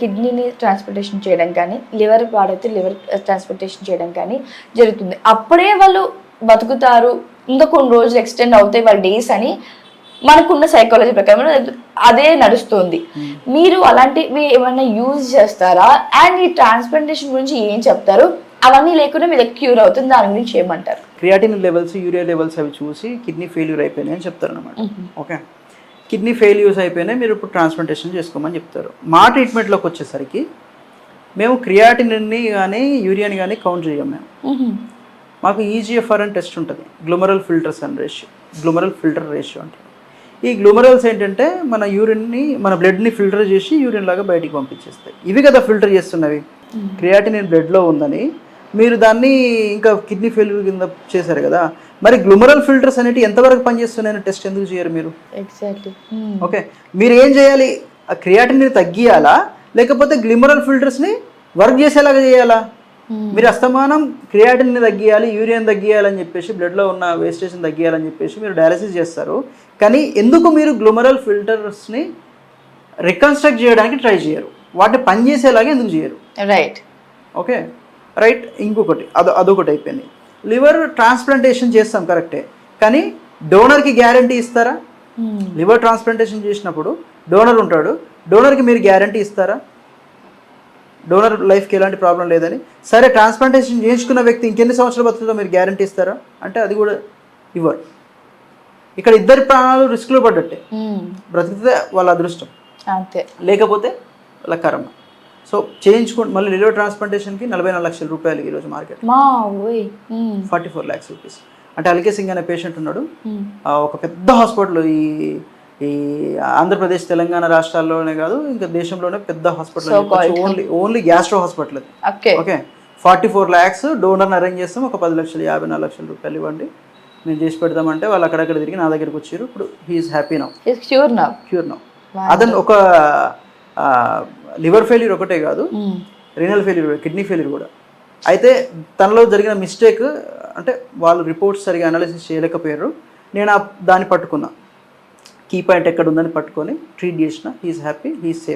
కిడ్నీని transportation చేయడం కానీ liver పాడైతే liver transportation చేయడం కానీ జరుగుతుంది. అప్పుడే వాళ్ళు బతుకుతారు. ఇంకా కొన్ని రోజులు ఎక్స్టెండ్ అవుతాయి వాళ్ళ డేస్ అని మనకున్న సైకాలజీ ప్రకారం అదే నడుస్తుంది. మీరు అలాంటివి ఏమైనా యూజ్ చేస్తారా? అండ్ ఈ ట్రాన్స్ప్లాంటేషన్ గురించి ఏం చెప్తారు? అవన్నీ లేకుండా మీ దగ్గర క్యూర్ అవుతుంది దాని గురించి ఏమంటారు? క్రియాటిన్ లెవెల్స్ యూరియా లెవెల్స్ అవి చూసి కిడ్నీ ఫెయిల్యూర్ అయిపోయినాయి అని చెప్తారు అనమాట ఓకే? కిడ్నీ ఫెయిల్యూర్స్ అయిపోయినాయి మీరు ఇప్పుడు ట్రాన్స్ప్లాంటేషన్ చేసుకోమని చెప్తారు. మా ట్రీట్మెంట్లోకి వచ్చేసరికి మేము క్రియాటిన్ని కానీ యూరియాని కానీ కౌంట్ చేయం మేము. మాకు ఈజీఎఫ్ఆర్ అని టెస్ట్ ఉంటుంది గ్లూమరల్ ఫిల్టర్స్ అని రేషియో గ్లూమరల్ ఫిల్టర్ రేషియో అంటే. ఈ గ్లూమరల్స్ ఏంటంటే మన యూరిన్ని మన బ్లడ్ని ఫిల్టర్ చేసి యూరిన్ లాగా బయటికి పంపించేస్తాయి. ఇవి కదా ఫిల్టర్ చేస్తున్నవి. క్రియాటిన్ బ్లడ్లో ఉందని మీరు దాన్ని ఇంకా కిడ్నీ ఫెయిల్యూర్ కింద చేశారు కదా మరి గ్లూమరల్ ఫిల్టర్స్ అనేవి ఎంతవరకు పనిచేస్తున్నాయని టెస్ట్ ఎందుకు చేయరు మీరు? ఎగ్జాక్ట్లీ ఓకే మీరు ఏం చేయాలి? ఆ క్రియాటిన్ని తగ్గియాలా? లేకపోతే గ్లిమరల్ ఫిల్టర్స్ని వర్క్ చేసేలాగా చేయాలా? మీరు అస్తమానం క్రియాటిన్ని తగ్గియాలి యూరియన్ తగ్గియాలని చెప్పేసి బ్లడ్లో ఉన్న వేస్టేషన్ తగ్గియాలని చెప్పేసి మీరు డయాలసిస్ చేస్తారు. కానీ ఎందుకు మీరు గ్లూమరల్ ఫిల్టర్స్ని రికన్స్ట్రక్ట్ చేయడానికి ట్రై చేయరు? వాటిని పనిచేసేలాగా ఎందుకు చేయరు? రైట్ ఓకే రైట్ ఇంకొకటి. అదొ అదొకటి అయిపోయింది. లివర్ ట్రాన్స్ప్లాంటేషన్ చేస్తాం కరెక్టే. కానీ డోనర్కి గ్యారంటీ ఇస్తారా? లివర్ ట్రాన్స్ప్లాంటేషన్ చేసినప్పుడు డోనర్ ఉంటాడు. డోనర్కి మీరు గ్యారంటీ ఇస్తారా? డోనర్ లైఫ్కి ఎలాంటి ప్రాబ్లం లేదని. సరే ట్రాన్స్ప్లాంటేషన్ చేయించుకున్న వ్యక్తి ఇంకెన్ని సంవత్సరాలు బతుకుతుందో మీరు గ్యారంటీ ఇస్తారా? అంటే అది కూడా ఇవ్వరు. ఇక్కడ ఇద్దరి ప్రాణాలు రిస్క్లో పడ్డట్టే. బ్రతికితే వాళ్ళ అదృష్టం. అంతే. లేకపోతే వాళ్ళ కర్మ. సో చేయించుకోండి మళ్ళీ లివర్ ట్రాన్స్ప్లాంటేషన్కి నలభై నాలుగు లక్షల రూపాయలు ఈరోజు market. Forty four lakhs rupees. అంటే అల్కే సింగ్ అనే పేషెంట్ ఉన్నాడు. ఒక పెద్ద హాస్పిటల్ ఈ ఈ ఆంధ్రప్రదేశ్ తెలంగాణ రాష్ట్రాల్లోనే కాదు ఇంకా దేశంలోనే పెద్ద hospital only only gastro hospital అది. Okay. Okay. Forty four lakhs డోనర్ని arrange చేస్తాం. ఒక పది లక్షలు యాభై నాలుగు లక్షల రూపాయలు ఇవ్వండి. మేము చేసి పెడదామంటే వాళ్ళు అక్కడక్కడ తిరిగి నా దగ్గరికి వచ్చారు. ఇప్పుడు he is happy now cure నా క్యూర్ నౌ అతను ఒక లివర్ ఫెయిల్యూర్ ఒకటే కాదు రీనల్ ఫెయిల్యూర్ కిడ్నీ ఫెయిల్యూర్ కూడా. అయితే తనలో జరిగిన మిస్టేక్ అంటే వాళ్ళు రిపోర్ట్స్ సరిగా అనాలిసిస్ చేయలేకపోయారు. నేను ఆ దాన్ని పట్టుకున్నా. కీ పాయింట్ ఎక్కడ ఉందని పట్టుకొని ట్రీట్ చేసిన హీఈస్ హ్యాపీ హీఈస్ సేఫ్